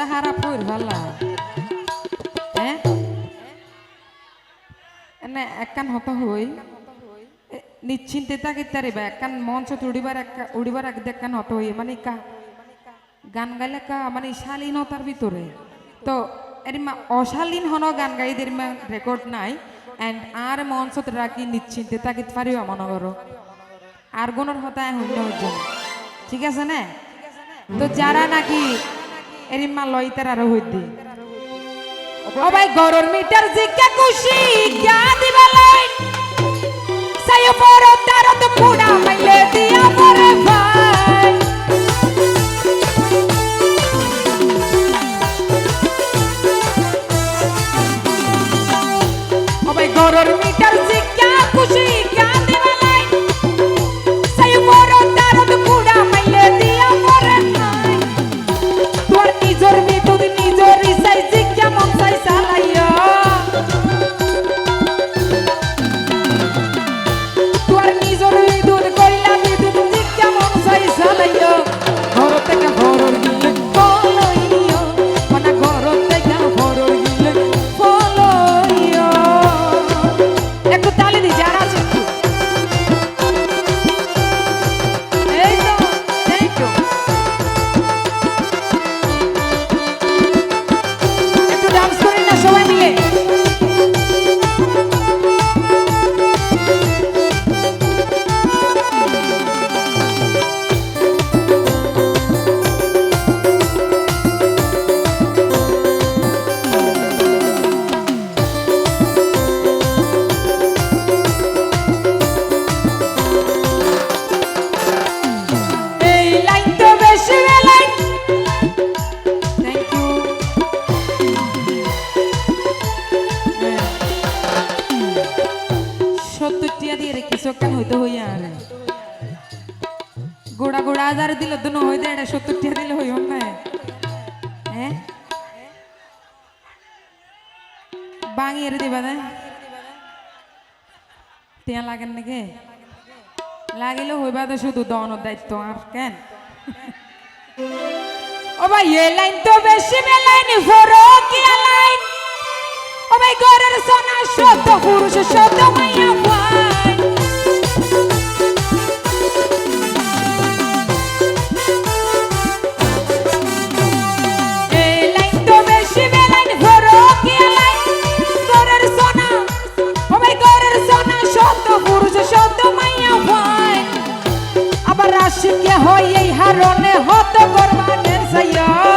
হতা হারা পইর ভালা হ্যাঁ এনে একখান হত হই। নিশ্চিন্তে তাকে তারিবা একখান মঞ্চ উড়িবার এক- উড়িবার এক একখান হত হই মানে কা, গান গাইলে কা মানে শালীনতার ভিতরে। তো এর মা অশালীন হন গান গাইদের রেকর্ড নাই এন্ড আর মঞ্চত রাখি নিশ্চিন্তে তাকে পারিবা মনে করো আর গুণর হতায় হইল ঠিক আছে না? তো যারা নাকি এরিমা লইতার আরও হইতে। ও ভাই গরর মিটার জিজ্ঞা খুশি। দিয়ে কেন হইতে হইয়া গোড়া গোড়া হাজার দিলে তো না হইতে এটা সত্তর টিয়া দিলে হইব না হ্যাঁ? বাঙিয়ে দিবা না টিয়া লাগেন নাকি? লাগিলে হইবা তো শুধু দনের দায়িত্ব, আর কেন? ও ভাই, এ লাইন তো বেশি বেলাইন ফরকিয়া লাইন। ও ভাই, ঘরের সোনা সিংহে হই এই হারণে হত গর্বানের সৈয়া